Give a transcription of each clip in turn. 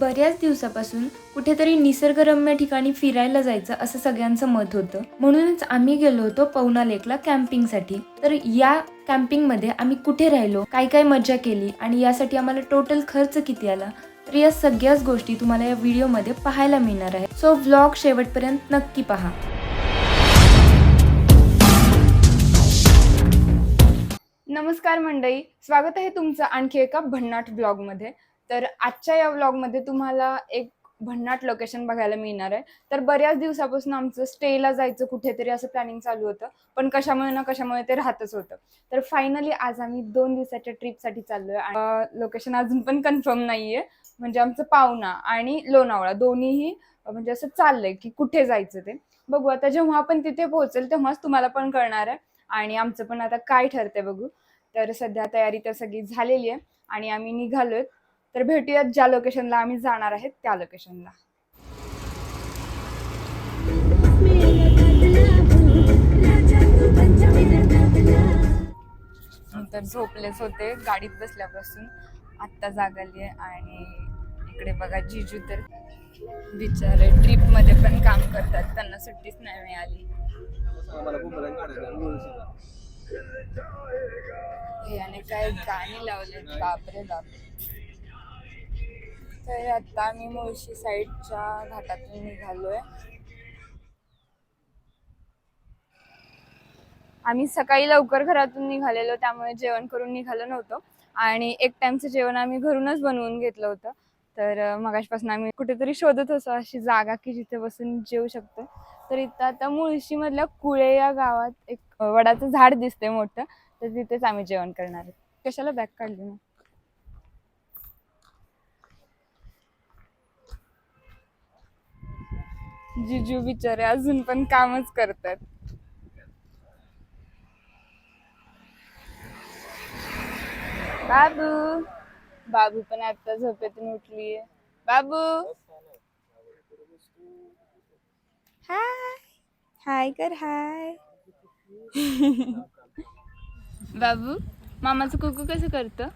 बऱ्याच दिवसापासून कुठेतरी निसर्गरम्य ठिकाणी फिरायला जायचं असं सगळ्यांचं मत होतं. म्हणूनच आम्ही गेलो होतो पवना लेकला कॅम्पिंगसाठी. तर या कॅम्पिंगमध्ये आम्ही कुठे राहिलो काय काय मजा केली आणि यासाठी आम्हाला टोटल खर्च किती आला तर या सगळ्याच गोष्टी तुम्हाला या व्हिडिओमध्ये पाहायला मिळणार आहे सो व्लॉग शेवटपर्यंत नक्की पहा. नमस्कार मंडळी स्वागत आहे तुमचं आणखी एका भन्नाट ब्लॉगमध्ये तर आजच्या या व्लॉगमध्ये तुम्हाला एक भन्नाट लोकेशन बघायला मिळणार आहे. तर बऱ्याच दिवसापासून आमचं स्टेला जायचं कुठेतरी असं प्लॅनिंग चालू होतं. पण कशामुळे ना कशामुळे ते राहतच होतं. तर फायनली आज आम्ही दोन दिवसाच्या ट्रिपसाठी चाललोय आहे लोकेशन अजून पण कन्फर्म नाहीये. म्हणजे आमचं पावना आणि लोणावळा दोन्हीही म्हणजे असं चाललंय की कुठे जायचं ते. बघू आता जेव्हा आपण तिथे पोहोचेल तेव्हाच तुम्हाला पण कळणार आहे. आणि आमचं पण आता काय ठरतंय बघू. तर सध्या तयारी तर सगळी झालेली आहे. आणि आम्ही निघालोय. तर भेटूयात ज्या लोकेशनला आम्ही जाणार आहेत त्या लोकेशनला तर झोपलेच होते गाडीत बसल्यापासून. आत्ता जागाली आहे आणि इकडे बघा जिजू तर बिचारे ट्रिपमध्ये पण काम करतात त्यांना सुट्टीच नाही मिळाली. याने काय गाणी लावले बापरे बाप. तर आता आम्ही मुळशी साईडच्या घाटातून निघालोय. आम्ही सकाळी लवकर घरातून निघालेलो त्यामुळे जेवण करून निघालो नव्हतो. आणि एक टाइमचं जेवण आम्ही घरूनच बनवून घेतलं होतं. तर मगाशपासून आम्ही कुठेतरी शोधत होतो अशी जागा की जिथे बसून जेवू शकतो तर इथं आता मुळशीमधल्या कुळे या गावात एक वडाचं झाड दिसतंय मोठं. तर तिथेच आम्ही जेवण करणार आहे कशाला बॅग काढली ना जिजू बिचारे अजून पण कामच करतात. बाबू बाबू पण आता झोपेतून उठलीये. बाबू. हाय. हाय कर हाय. बाबू मामाचं कुकू कसं करतं?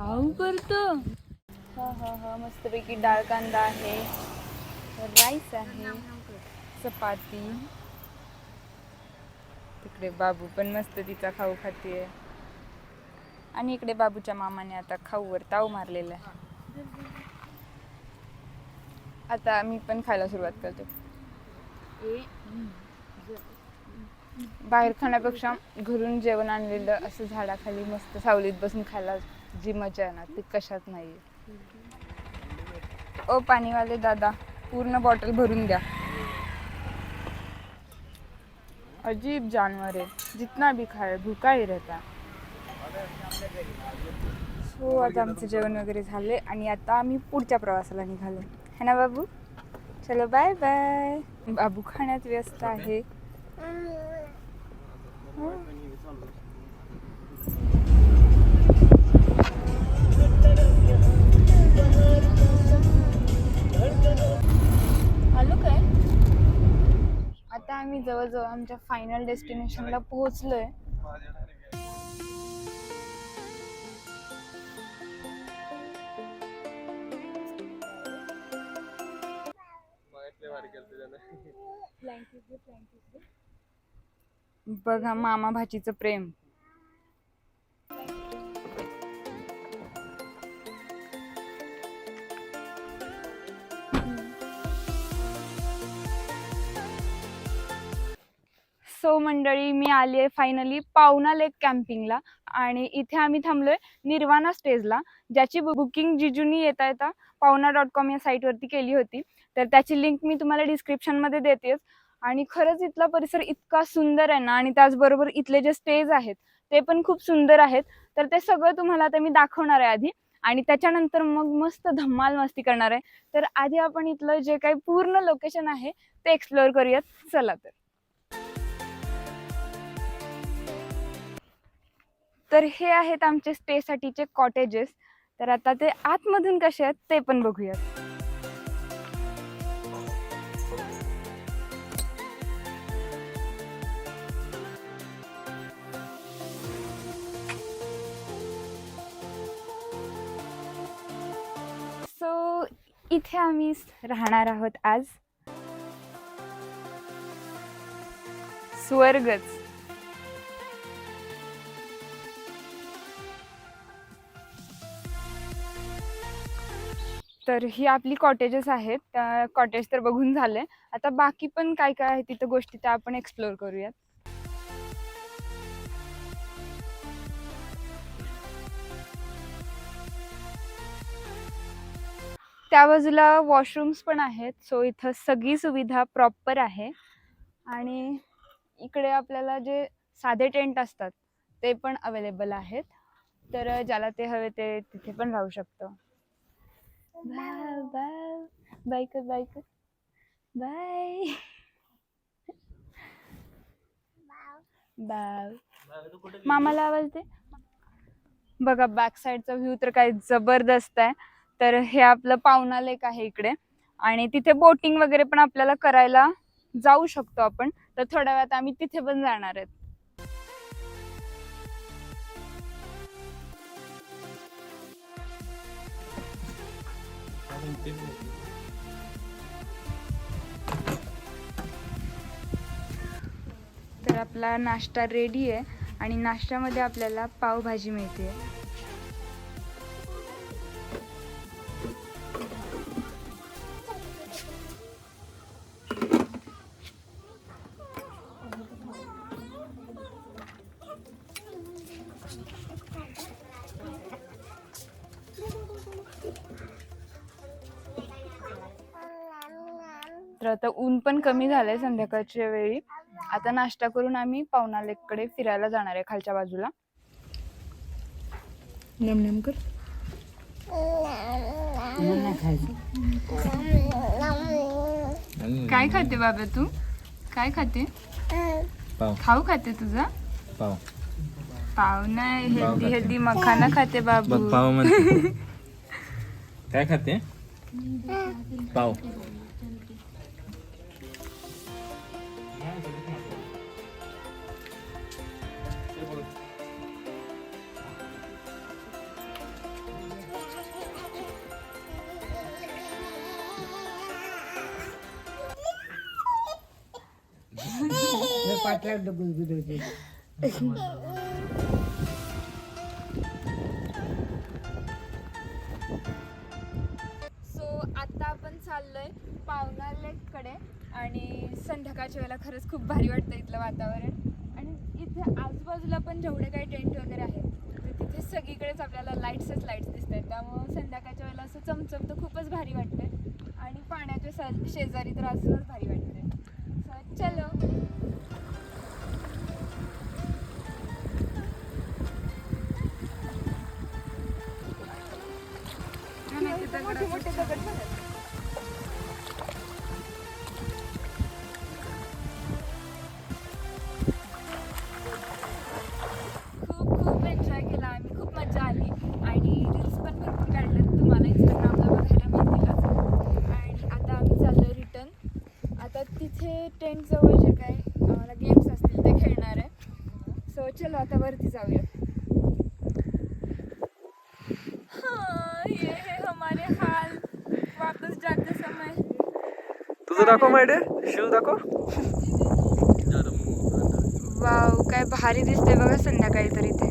आऊ करतो. हा हा हा मस्तपैकी डाळ कांदा आहे. राईस आहे चपाती. तिकडे बाबू पण मस्त तिचा खाऊ खातीये. आणि इकडे बाबूच्या मामाने आता खाऊवर ताव मारलेला आहे. आता मी पण खायला सुरुवात करते. बाहेर खाण्यापेक्षा घरून जेवण आणलेलं असं झाडाखाली मस्त सावलीत बसून खायला जी मजा आहे ना ती कशात नाही ओ पाणीवाले दादा. पूर्ण बॉटल भरून द्या. अजीब जानवर आहे. जितना भी खाए भूका ही रहता. हो आता आमचं जेवण वगैरे झाले आणि आता आम्ही पुढच्या प्रवासाला निघालो है ना बाबू? चलो बाय बाय बाबू खाण्यात व्यस्त आहे. जवळजवळ आमच्या फायनल डेस्टिनेशनला पोहोचलोय. बघा मामा भाचीचं प्रेम. सो मंडळी मी आली आहे फायनली पावना लेक कॅम्पिंगला आणि इथे आम्ही थांबलोय निर्वाणा स्टेजला ज्याची बुकिंग जिजूनी येता येता पावना डॉट कॉम या साईटवरती केली होती. तर त्याची लिंक मी तुम्हाला डिस्क्रिप्शनमध्ये देतेच. आणि खरंच इथला परिसर इतका सुंदर आहे ना आणि त्याचबरोबर इथले जे स्टेज आहेत ते पण खूप सुंदर आहेत. तर ते सगळं तुम्हाला आता मी दाखवणार आहे आधी. आणि त्याच्यानंतर मग मस्त धम्माल मस्ती करणार आहे. तर आधी आपण इथलं जे काही पूर्ण लोकेशन आहे ते एक्सप्लोअर करूयात. चला तर. तर हे आहेत आमचे स्टेसाठीचे कॉटेजेस. तर आता ते आतमधून कसे आहेत ते पण बघूयात. सो इथे आम्ही राहणार आहोत आज. स्वर्गच. तर ही आपली कॉटेजेस आहेत. त्या कॉटेज तर बघून झाले आता बाकी पण काय काय आहे तिथं गोष्टी त्या आपण एक्सप्लोअर करूयात. त्या बाजूला वॉशरूम्स पण आहेत. सो इथं सगळी सुविधा प्रॉपर आहे. आणि इकडे आपल्याला जे साधे टेंट असतात ते पण अवेलेबल आहेत. तर ज्याला ते हवे ते तिथे पण राहू शकतं. बाय. Bye bye. कर बाय कर. बाय. बाय. मामाला आवाज दे. बघा बॅक साईडचा व्ह्यू तर काय जबरदस्त आहे. तर हे आपलं पावना लेक आहे इकडे. आणि तिथे बोटिंग वगैरे पण आपल्याला करायला जाऊ शकतो आपण. तर थोड्या वेळात आम्ही तिथे पण जाणार आहेत. तर आपला नाश्ता रेडी आहे आणि नाश्त्यामध्ये आपल्याला पावभाजी मिळते. आता ऊन पण कमी झालंय संध्याकाळच्या वेळी. आता नाश्ता करून आम्ही पावना लेककडे फिरायला जाणार आहे खालच्या बाजूला. नेम नेम कर. काय खाते बाबा तू? काय खाते? पाव. खाऊ खाते तुझा? पाव. पाव नाही हेल्दी. हेल्दी मखाना खाते बाबू. पाव म्हणते. काय खाते? पाव. सो आता आपण चाललोय पावना लेककडे आणि संध्याकाळच्या वेळेला खरंच खूप भारी वाटतं इथलं वातावरण. आणि इथे आजूबाजूला पण जेवढे काही टेंट वगैरे आहेत तर तिथे सगळीकडेच आपल्याला लाईट्सच लाईट्स दिसत आहेत त्यामुळं संध्याकाळच्या वेळेला असं चमचमतं खूपच भारी वाटतंय. आणि पाण्याच्या शेजारी तर अजूनच भारी वाटतंय. सो चलो. मोठे मोठे दगड खूप खूप एन्जॉय केला आम्ही खूप मजा आली. आणि रील्स पण भरपूर काढल्यात तुम्हाला इंस्टाग्रामला बघायला मिळतील आणि आता आम्ही चाललो रिटर्न आता तिथे टेंट जवळ जे काय आम्हाला गेम्स असतील ते खेळणार आहे. सो चलो आता वरती जाऊया हाँ, ये है हमारे हाल वापस जाते समय तुझं दाखव मायडे शिव दाखव. वाव काय भारी दिसते बघा संध्याकाळी तरी इथे.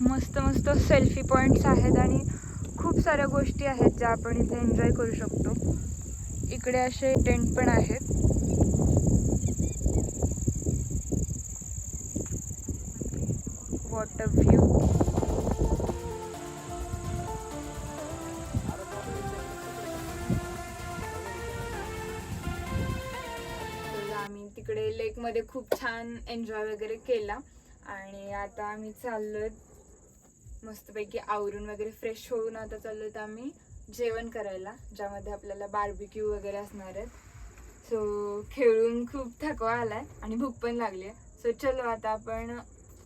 मस्त मस्त सेल्फी पॉइंट्स आहेत आणि खूप साऱ्या गोष्टी आहेत ज्या आपण इथे एन्जॉय करू शकतो. इकडे असे टेंट पण आहेत. वॉटर व्ह्यू मध्ये खूप छान एन्जॉय वगैरे केला. आणि आता आम्ही चाललोय मस्तपैकी आवरून वगैरे फ्रेश होऊन आता चाललोय तर आम्ही जेवण करायला ज्यामध्ये आपल्याला बार्बिक्यू वगैरे असणार आहेत. सो खेळून खूप थकवा आलाय आणि भूक पण लागली आहे. सो चलो आता आपण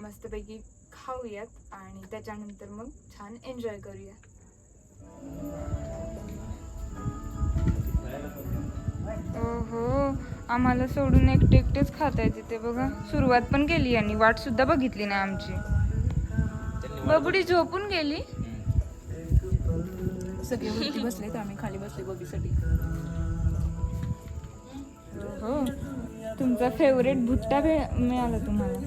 मस्तपैकी खाऊयात आणि त्याच्यानंतर मग छान एन्जॉय करूया ओहो आम्हाला सोडून एकटे एकटेच खाता येते ते बघा. सुरुवात पण केली आणि वाट सुद्धा बघितली नाही आमची. बबडी झोपून गेली. सगळे वरती बसले तर आम्ही खाली बसले बघीसाठी. हो तुमचा फेवरेट भुट्टा भे- मिळाला तुम्हाला.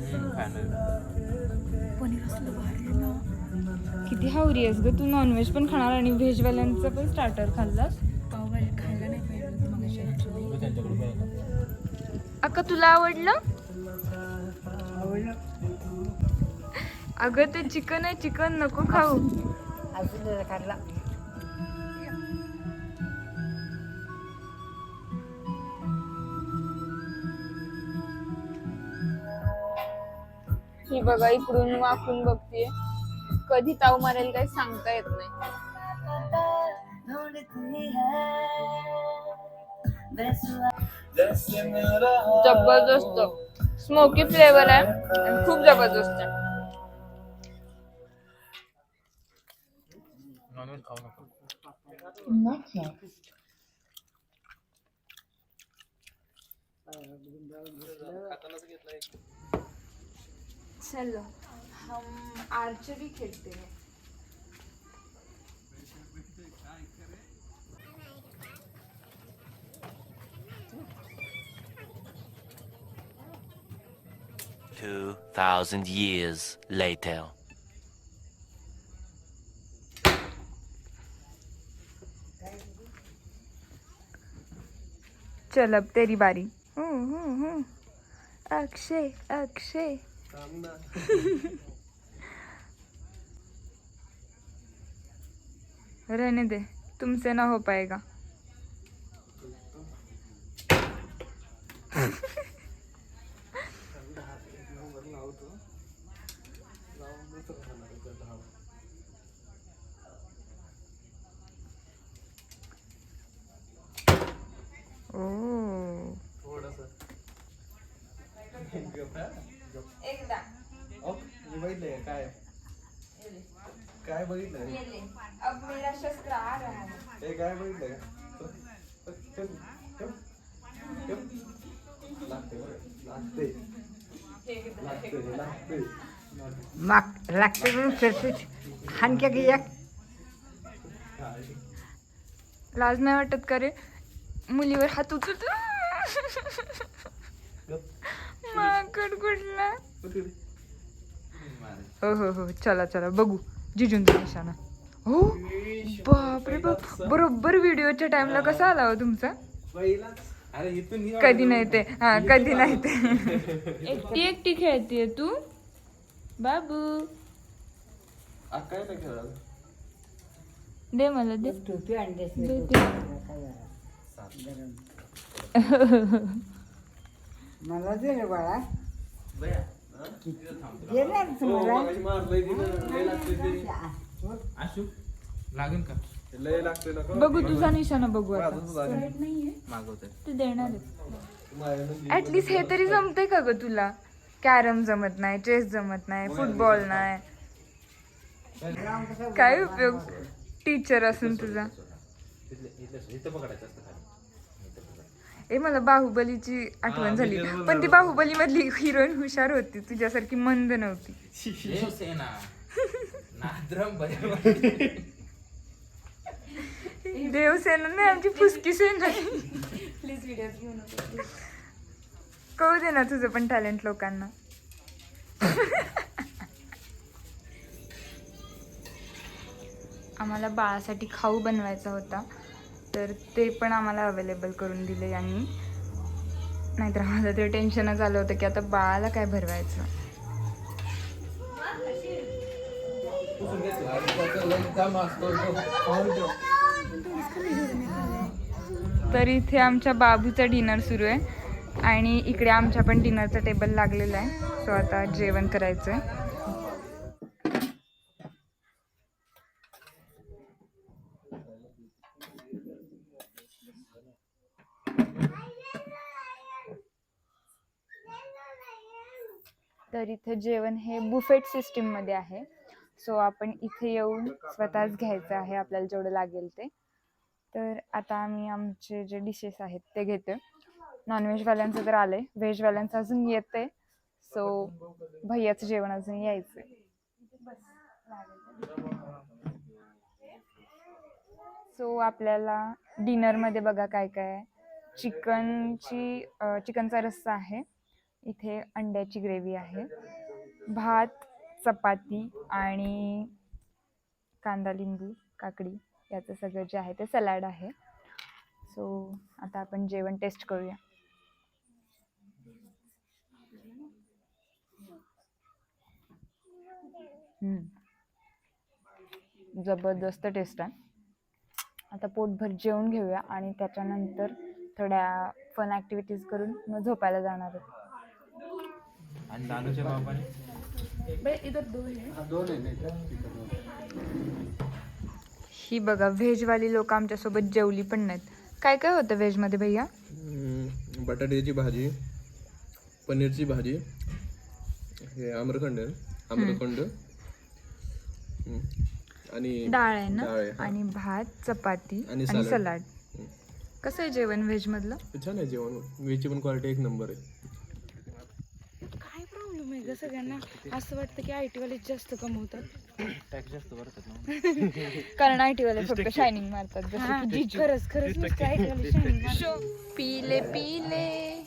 पनीर असलं भारी आहे ना. किती हावरी आहेस ग तू नॉनव्हेज पण खाणार आणि व्हेजवाल्यांचं पण स्टार्टर खाल्लास? का तुला आवडलं? अगं ते चिकन आहे चिकन नको खाऊ. ही बघा इकडून वाकून बघते कधी ताव मारेल काही सांगता येत नाही. जबरदस्त. स्मोकी फ्लेवर आहे. आणि खूप जबरदस्त आहे. चलो हम आर्चरी खेळते हैं। Two thousand years later. चल अब तेरी बारी हम्म, हम्म, हम्म. अक्षय अक्षय रहने दे तुमसे ना हो पाएगा एकदा. बघितलंय काय? काय बघितलंय? अब मेरा शस्त्र आ रहा है हे काय बघितलंय लागते लागते लागते लागते माग लागते म्हणून सरशीच हानक्या की एक लाज नाही वाटत का रे? मुलीवर हात उचलतो. माकड कुठला? हो हो हो. चला चला. बघू. जिजूंचा निशाणा. हो? बापरे बाप. बरोबर व्हिडिओच्या टाइमला कसा आला हो तुमचा? अरे इथून ही कधी नाही ते. हा कधी नाही ते. एकटी एकटी खेळतीये तू? बाबू. दे मला दे. मला दे रे बाळा. तुम्हाला. आशू लागेल का? लय लागते बघू तुझा निशाणा बघू आता. मागवते. ते देणार आहे ऍटलीस्ट हे तरी जमतंय का ग तुला? कॅरम जमत नाही चेस जमत नाही फुटबॉल नाही. काय? उपयोग? टीचर असून तुझा. ए मला बाहुबलीची आठवण झाली. पण ती बाहुबली मधली हिरोईन हुशार होती. तुझ्यासारखी मंद नव्हती. देवसेना बया देवसेना नाही आमची फुसकी सेना. कळू दे ना तुझं पण टॅलेंट लोकांना. आम्हाला बाळासाठी खाऊ बनवायचा होता. तर ते पण आम्हाला अवेलेबल करून दिले यांनी. नाहीतर मला ते टेन्शनच आलं होतं की आता बाळाला काय भरवायचं? तर इथे आमच्या बाबूचा डिनर सुरू आहे. आणि इकडे आमच्या पण डिनरचा टेबल लागलेला आहे. सो आता जेवण करायचं आहे तर इथे जेवण हे बुफेट सिस्टीममध्ये आहे. सो आपण इथे येऊन स्वतःच घ्यायचं आहे आपल्याला जेवढं लागेल ते. तर आता आम्ही आमचे जे डिशेस आहेत ते घेतो नॉनव्हेजवाल्यांचं तर आलंय. व्हेजवाल्यांचं अजून येते सो भैयाचं जेवण अजून यायचंय. सो आपल्याला डिनरमध्ये बघा काय काय आहे. चिकनची चिकनचा रस्सा आहे. इथे अंड्याची ग्रेव्ही आहे. भात चपाती आणि कांदा लिंबू काकडी याचं सगळं जे आहे ते सलाड आहे. सो आता आपण जेवण टेस्ट करूया. जबरदस्त टेस्ट आहे. आता पोटभर जेवून घेऊया आणि त्याच्यानंतर थोड्या फन ॲक्टिव्हिटीज करून मग झोपायला जाणार आहे. आणि दानूच्या बापाने ही बघा व्हेजवाली लोक आमच्यासोबत जेवली पण नाहीत. काय काय होतं व्हेजमध्ये भैया? बटाट्याची भाजी पनीरची भाजी हे आम्रखंड आहे आम्रखंड. हम्म. आणि डाळ आहे ना. आणि भात चपाती आणि सलाड. कसं आहे जेवण व्हेजमधलं? छान आहे जेवण. वेजची पण क्वालिटी एक नंबर आहे काय प्रॉब्लेम आहे ग सगळ्यांना असं वाटतं की आय टी वाले जास्त कमवतात. कारण आय वाले फक्त शायनिंग मारतात जसं की जिजू. खरंच खरंच नुसते आय टी वाले shining मारतात. पीले पीले.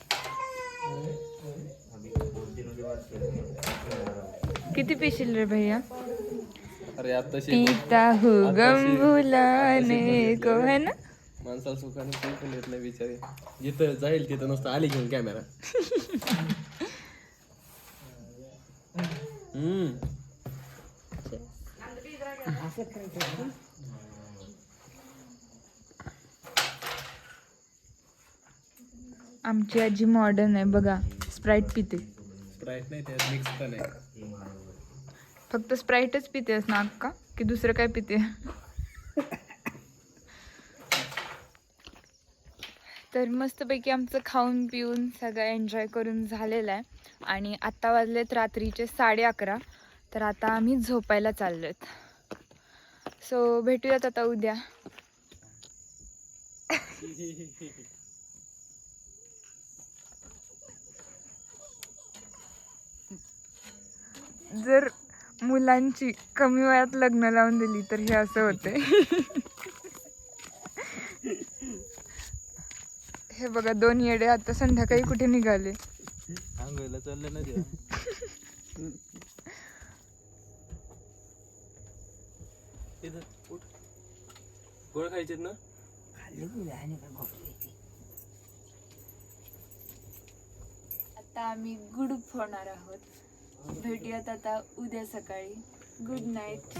किती पिशील रे भैया? अरे आता पीता हूँ गम भुलाने को है ना? माणसाला सुखाने ते पण येत नाही बिचारे. जिथं जाईल तिथं नुसतं आली घेऊन कॅमेरा आमची आजी मॉडर्न आहे बघा. स्प्राईट पिते. स्प्राईट नाही मिक्स पण आहे. फक्त स्प्राईटच पितेस ना अक्का की? दुसरं काय पिते? तर मस्तपैकी आमचं खाऊन पिऊन सगळं एन्जॉय करून झालेलं आहे. आणि आत्ता वाजलेत रात्रीचे साडे अकरा. तर आता आम्ही झोपायला चाललोत सो भेटूयात आता उद्या. जर मुलांची कमी वयात लग्न लावून दिली तर हे असं होते हे बघा दोन येडे आता संध्याकाळी कुठे निघाले? आंघोळीला चाललं ना ते गोळ खायचे? ना आता आम्ही गुड होणार आहोत. भेटूयात आता उद्या सकाळी. Good night